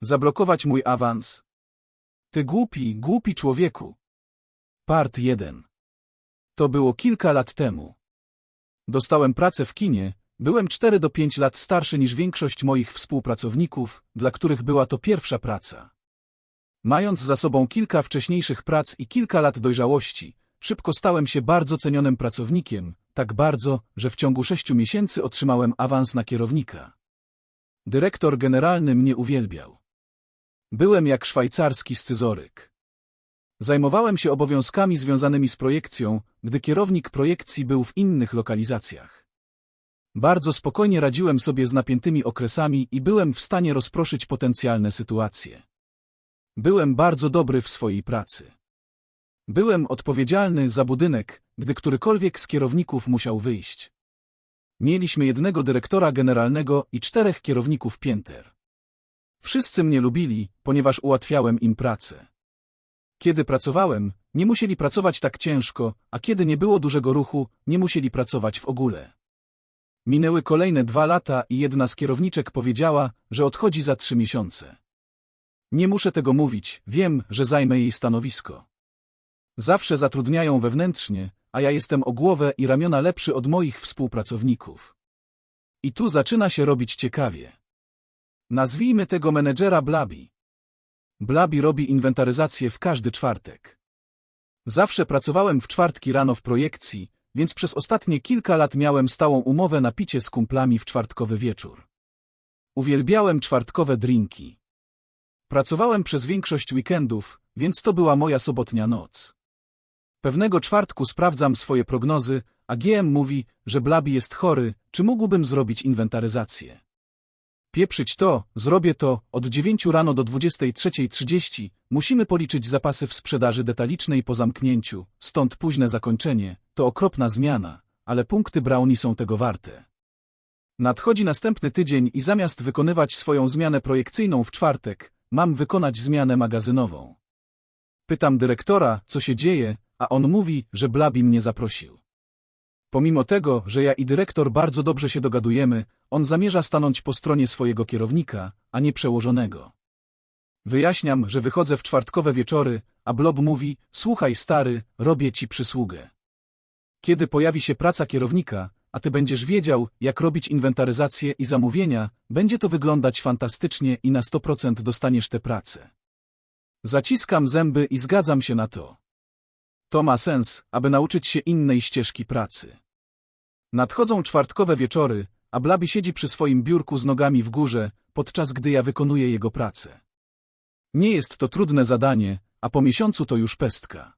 Zablokować mój awans. Ty głupi, głupi człowieku. Part 1. To było kilka lat temu. Dostałem pracę w kinie, byłem 4 do 5 lat starszy niż większość moich współpracowników, dla których była to pierwsza praca. Mając za sobą kilka wcześniejszych prac i kilka lat dojrzałości, szybko stałem się bardzo cenionym pracownikiem, tak bardzo, że w ciągu sześciu miesięcy otrzymałem awans na kierownika. Dyrektor generalny mnie uwielbiał. Byłem jak szwajcarski scyzoryk. Zajmowałem się obowiązkami związanymi z projekcją, gdy kierownik projekcji był w innych lokalizacjach. Bardzo spokojnie radziłem sobie z napiętymi okresami i byłem w stanie rozproszyć potencjalne sytuacje. Byłem bardzo dobry w swojej pracy. Byłem odpowiedzialny za budynek, gdy którykolwiek z kierowników musiał wyjść. Mieliśmy jednego dyrektora generalnego i czterech kierowników pięter. Wszyscy mnie lubili, ponieważ ułatwiałem im pracę. Kiedy pracowałem, nie musieli pracować tak ciężko, a kiedy nie było dużego ruchu, nie musieli pracować w ogóle. Minęły kolejne dwa lata i jedna z kierowniczek powiedziała, że odchodzi za trzy miesiące. Nie muszę tego mówić, wiem, że zajmę jej stanowisko. Zawsze zatrudniają wewnętrznie, a ja jestem o głowę i ramiona lepszy od moich współpracowników. I tu zaczyna się robić ciekawie. Nazwijmy tego menedżera Blabi. Blabi robi inwentaryzację w każdy czwartek. Zawsze pracowałem w czwartki rano w projekcji, więc przez ostatnie kilka lat miałem stałą umowę na picie z kumplami w czwartkowy wieczór. Uwielbiałem czwartkowe drinki. Pracowałem przez większość weekendów, więc to była moja sobotnia noc. Pewnego czwartku sprawdzam swoje prognozy, a GM mówi, że Blabi jest chory, czy mógłbym zrobić inwentaryzację. Pieprzyć to, zrobię to, od 9 rano do 23.30, musimy policzyć zapasy w sprzedaży detalicznej po zamknięciu, stąd późne zakończenie, to okropna zmiana, ale punkty Brownie są tego warte. Nadchodzi następny tydzień i zamiast wykonywać swoją zmianę projekcyjną w czwartek, mam wykonać zmianę magazynową. Pytam dyrektora, co się dzieje, a on mówi, że Blabi mnie zaprosił. Pomimo tego, że ja i dyrektor bardzo dobrze się dogadujemy, on zamierza stanąć po stronie swojego kierownika, a nie przełożonego. Wyjaśniam, że wychodzę w czwartkowe wieczory, a Blob mówi, słuchaj stary, robię ci przysługę. Kiedy pojawi się praca kierownika, a ty będziesz wiedział, jak robić inwentaryzację i zamówienia, będzie to wyglądać fantastycznie i na 100% dostaniesz tę pracę. Zaciskam zęby i zgadzam się na to. To ma sens, aby nauczyć się innej ścieżki pracy. Nadchodzą czwartkowe wieczory, a Blabi siedzi przy swoim biurku z nogami w górze, podczas gdy ja wykonuję jego pracę. Nie jest to trudne zadanie, a po miesiącu to już pestka.